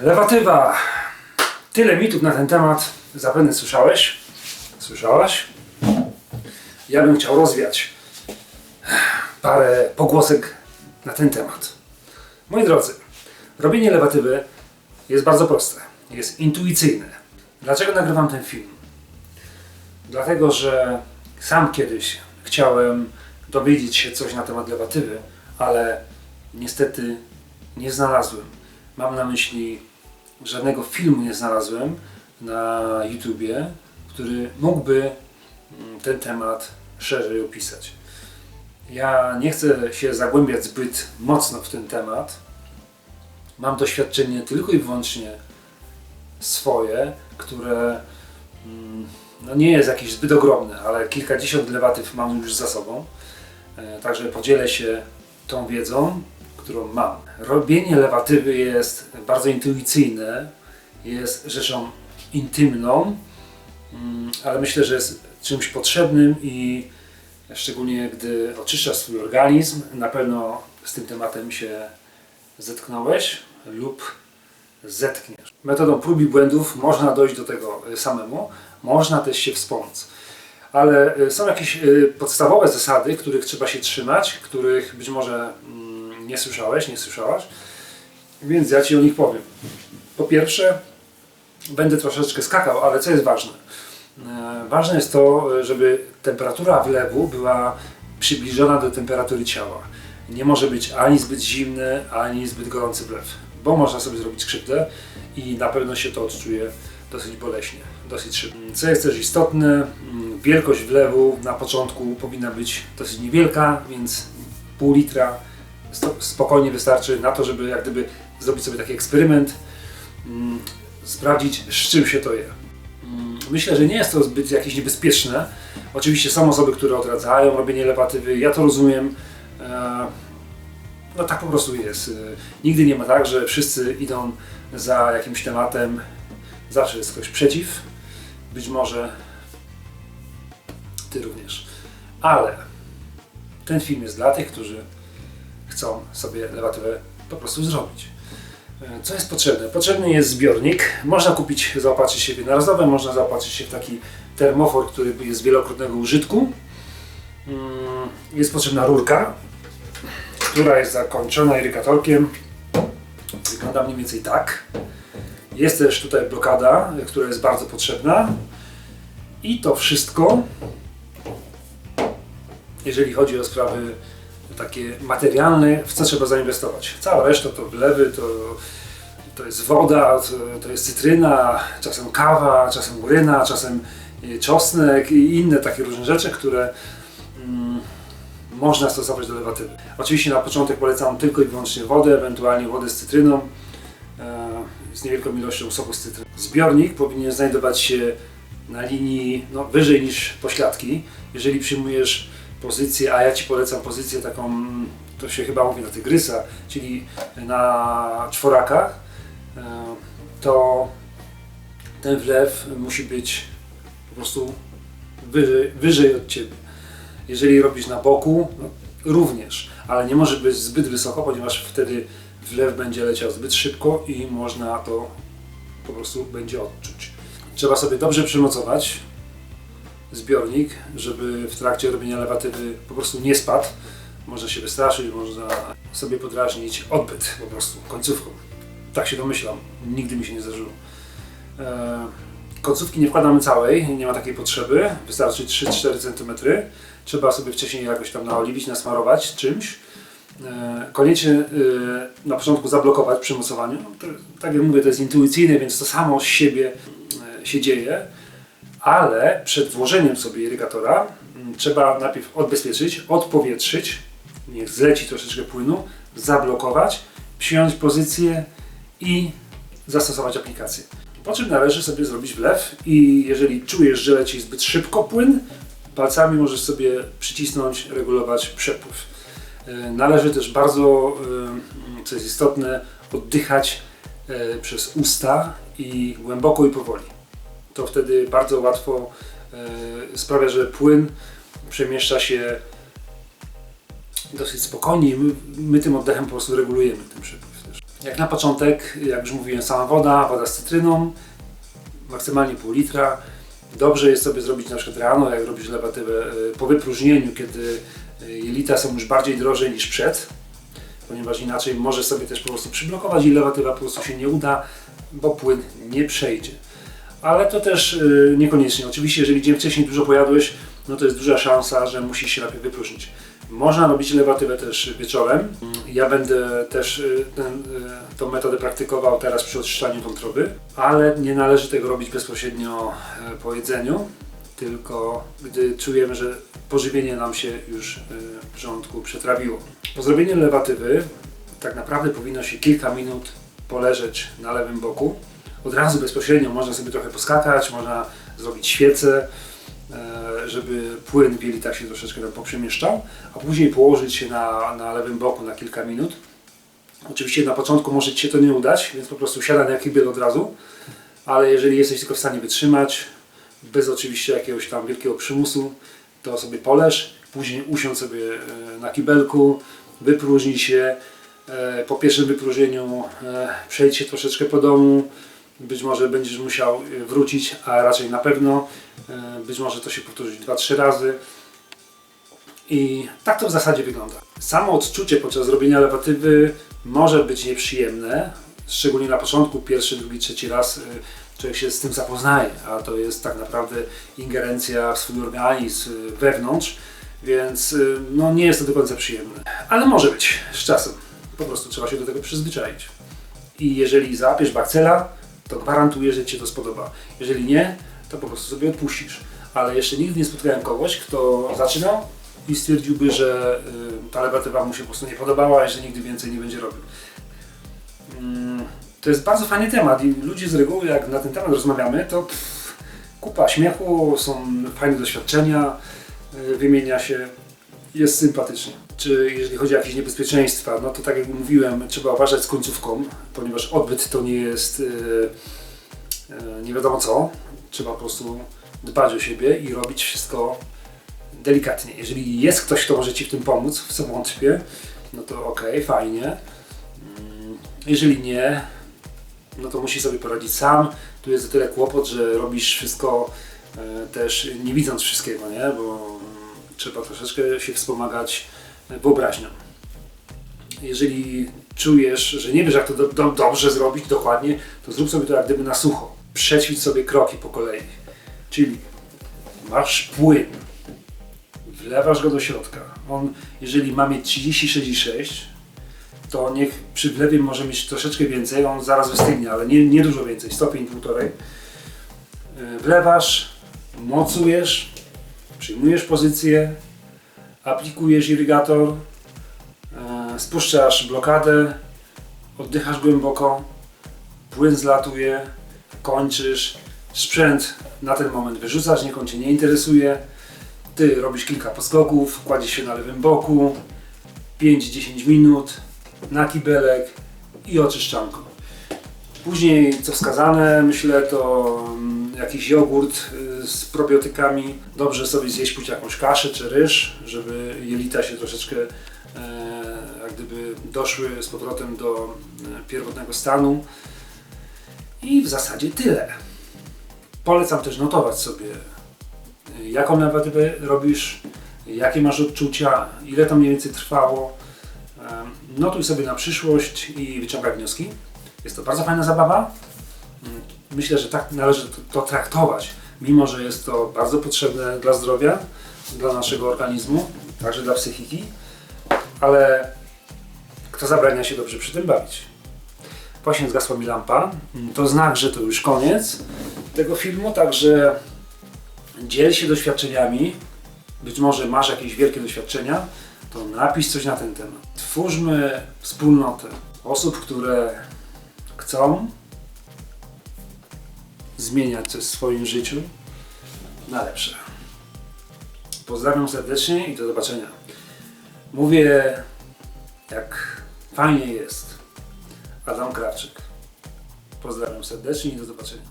Lewatywa. Tyle mitów na ten temat zapewne słyszałeś. Słyszałaś? Ja bym chciał rozwiać parę pogłosek na ten temat. Moi drodzy, robienie lewatywy jest bardzo proste. Jest intuicyjne. Dlaczego nagrywam ten film? Dlatego, że sam kiedyś chciałem dowiedzieć się coś na temat lewatywy, ale niestety nie znalazłem. Mam na myśli, żadnego filmu nie znalazłem na YouTubie, który mógłby mm, ten temat szerzej opisać. Ja nie chcę się zagłębiać zbyt mocno w ten temat. Mam doświadczenie tylko i wyłącznie swoje, które mm, no nie jest jakieś zbyt ogromne, ale kilkadziesiąt lewatyw mam już za sobą. E, Także podzielę się tą wiedzą, którą mam. Robienie lewatywy jest bardzo intuicyjne, jest rzeczą intymną, mm, ale myślę, że jest czymś potrzebnym i szczególnie gdy oczyszczasz swój organizm, na pewno z tym tematem się zetknąłeś lub zetkniesz. Metodą prób i błędów można dojść do tego y, samemu, można też się wspomóc. Ale y, są jakieś y, podstawowe zasady, których trzeba się trzymać, których być może nie słyszałeś, nie słyszałaś, więc ja Ci o nich powiem. Po pierwsze, będę troszeczkę skakał, ale co jest ważne? E, Ważne jest to, żeby temperatura wlewu była przybliżona do temperatury ciała. Nie może być ani zbyt zimny, ani zbyt gorący wlew, bo można sobie zrobić krzywdę i na pewno się to odczuje dosyć boleśnie, dosyć szybko. Co jest też istotne, mm, wielkość wlewu na początku powinna być dosyć niewielka, więc pół litra spokojnie wystarczy na to, żeby jak gdyby zrobić sobie taki eksperyment, mm, sprawdzić z czym się to je. Mm, Myślę, że nie jest to zbyt jakieś niebezpieczne. Oczywiście są osoby, które odradzają robienie lewatywy, ja to rozumiem. E, No tak po prostu jest. E, Nigdy nie ma tak, że wszyscy idą za jakimś tematem. Zawsze jest ktoś przeciw. Być może ty również. Ale ten film jest dla tych, którzy chcą sobie lewatywę po prostu zrobić. E, Co jest potrzebne? Potrzebny jest zbiornik. Można kupić, zaopatrzyć się w jednorazowe, można zaopatrzyć się w taki termofor, który jest wielokrotnego użytku. Mm, Jest potrzebna rurka, która jest zakończona irygatorkiem. Wygląda mniej więcej tak. Jest też tutaj blokada, która jest bardzo potrzebna. I to wszystko, jeżeli chodzi o sprawy takie materialne, w co trzeba zainwestować. Cała reszta to wlewy, to, to jest woda, to, to jest cytryna, czasem kawa, czasem uryna, czasem y, czosnek i inne takie różne rzeczy, które mm, można stosować do lewatywy. Oczywiście na początek polecam tylko i wyłącznie wodę, ewentualnie wodę z cytryną, e, z niewielką ilością soku z cytryny. Zbiornik powinien znajdować się na linii no, wyżej niż pośladki. Jeżeli przyjmujesz pozycję, a ja Ci polecam pozycję taką, to się chyba mówi na tygrysa, czyli na czworakach, e, to ten wlew musi być po prostu wyżej, wyżej od Ciebie. Jeżeli robisz na boku, no, również, ale nie może być zbyt wysoko, ponieważ wtedy wlew będzie leciał zbyt szybko i można to po prostu będzie odczuć. Trzeba sobie dobrze przymocować zbiornik, żeby w trakcie robienia lewatywy po prostu nie spadł. Można się wystraszyć, można sobie podrażnić odbyt po prostu końcówką. Tak się domyślam, nigdy mi się nie zdarzyło. E, końcówki nie wkładamy całej, nie ma takiej potrzeby, wystarczy 3-4 cm. Trzeba sobie wcześniej jakoś tam naoliwić, nasmarować czymś. E, Koniecznie e, na początku zablokować przy mocowaniu. Tak jak mówię, to jest intuicyjne, więc to samo z siebie się dzieje ale przed włożeniem sobie irygatora mm, trzeba najpierw odbezpieczyć, odpowietrzyć, niech zleci troszeczkę płynu, zablokować, przyjąć pozycję i zastosować aplikację. Po czym należy sobie zrobić wlew i jeżeli czujesz, że leci zbyt szybko płyn, palcami możesz sobie przycisnąć, regulować przepływ. E, Należy też bardzo, e, co jest istotne, oddychać e, przez usta i głęboko i powoli to wtedy bardzo łatwo e, sprawia, że płyn przemieszcza się dosyć spokojnie i my, my tym oddechem po prostu regulujemy ten przepływ też. Jak na początek, jak już mówiłem, sama woda, woda z cytryną, maksymalnie pół litra. Dobrze jest sobie zrobić na przykład rano, jak robisz lewatywę y, po wypróżnieniu, kiedy y, jelita są już bardziej drożej niż przed, ponieważ inaczej może sobie też po prostu przyblokować i lewatywa po prostu się nie uda, bo płyn nie przejdzie. Ale to też y, niekoniecznie. Oczywiście, jeżeli dzień wcześniej dużo pojadłeś, no to jest duża szansa, że musisz się najpierw wypróżnić. Można robić lewatywę też wieczorem. Ja będę też y, ten, y, metodę praktykował teraz przy oczyszczaniu wątroby, ale nie należy tego robić bezpośrednio e, po jedzeniu, tylko gdy czujemy, że pożywienie nam się już y, w żołądku przetrawiło. Po zrobieniu lewatywy tak naprawdę powinno się kilka minut poleżeć na lewym boku. Od razu bezpośrednio można sobie trochę poskakać, można zrobić świecę, e, żeby płyn w jelitach się troszeczkę tam poprzemieszczał, a później położyć się na, na lewym boku na kilka minut. Oczywiście na początku może Ci się to nie udać, więc po prostu siadaj na kibel od razu, ale jeżeli jesteś tylko w stanie wytrzymać, bez oczywiście jakiegoś tam wielkiego przymusu, to sobie poleż, później usiądź sobie e, na kibelku, wypróżnij się, E, po pierwszym wypróżnieniu przejdź się troszeczkę po domu, być może będziesz musiał e, wrócić, a raczej na pewno, E, być może to się powtórzyć 2-3 razy i tak to w zasadzie wygląda. Samo odczucie podczas zrobienia lewatywy może być nieprzyjemne, szczególnie na początku, pierwszy, drugi, trzeci raz e, człowiek się z tym zapoznaje, a to jest tak naprawdę ingerencja w swój organizm wewnątrz, więc no, nie jest to do końca przyjemne. Ale może być z czasem. Po prostu trzeba się do tego przyzwyczaić. I jeżeli załapiesz bakcela, to gwarantuję, że Ci się to spodoba. Jeżeli nie, to po prostu sobie odpuścisz. Ale jeszcze nigdy nie spotkałem kogoś, kto zaczynał i stwierdziłby, że y, ta lewatywa mu się po prostu nie podobała i że nigdy więcej nie będzie robił. Mm, To jest bardzo fajny temat i ludzie z reguły, jak na ten temat rozmawiamy, to pff, kupa śmiechu, są fajne doświadczenia, y, wymienia się, jest sympatycznie. Czy jeżeli chodzi o jakieś niebezpieczeństwa, no to tak jak mówiłem, trzeba uważać z końcówką, ponieważ odbyt to nie jest y, y, nie wiadomo co. Trzeba po prostu dbać o siebie i robić wszystko delikatnie. Jeżeli jest ktoś, kto może Ci w tym pomóc, w co wątpię, no to okej, fajnie. Mm, Jeżeli nie, no to musisz sobie poradzić sam. Tu jest o tyle kłopot, że robisz wszystko e, też nie widząc wszystkiego, nie? Bo mm, trzeba troszeczkę się wspomagać e, wyobraźnią. Jeżeli czujesz, że nie wiesz jak to do, do, dobrze zrobić dokładnie, to zrób sobie to jak gdyby na sucho. Przećwicz sobie kroki po kolei. Czyli masz płyn, wlewasz go do środka. On, jeżeli ma mieć 30-66, to niech przy wlewie może mieć troszeczkę więcej, on zaraz wystygnie, ale nie, nie dużo więcej, stopień półtorej. Yy, Wlewasz, mocujesz, przyjmujesz pozycję, aplikujesz irygator, yy, spuszczasz blokadę, oddychasz głęboko, płyn zlatuje, kończysz, sprzęt na ten moment wyrzucasz, niech on Cię nie interesuje, Ty robisz kilka poskoków, kładziesz się na lewym boku, 5-10 minut, na kibelek i oczyszczanko. Później, co wskazane, myślę, to mm, jakiś jogurt y, z probiotykami. Dobrze sobie zjeść później jakąś kaszę czy ryż, żeby jelita się troszeczkę e, jak gdyby doszły z powrotem do e, pierwotnego stanu. I w zasadzie tyle. Polecam też notować sobie, y, jaką lewatywę robisz, jakie masz odczucia, ile to mniej więcej trwało. Notuj sobie na przyszłość i wyciągaj wnioski. Jest to bardzo fajna zabawa. Mm, Myślę, że tak należy to traktować, mimo że jest to bardzo potrzebne dla zdrowia, dla naszego organizmu, także dla psychiki, ale kto zabrania się dobrze przy tym bawić? Właśnie zgasła mi lampa. To znak, że to już koniec tego filmu, także dziel się doświadczeniami. Być może masz jakieś wielkie doświadczenia, to napisz coś na ten temat. Twórzmy wspólnotę osób, które chcą zmieniać coś w swoim życiu na lepsze. Pozdrawiam serdecznie i do zobaczenia. Mówię, jak fajnie jest. Adam Krawczyk. Pozdrawiam serdecznie i do zobaczenia.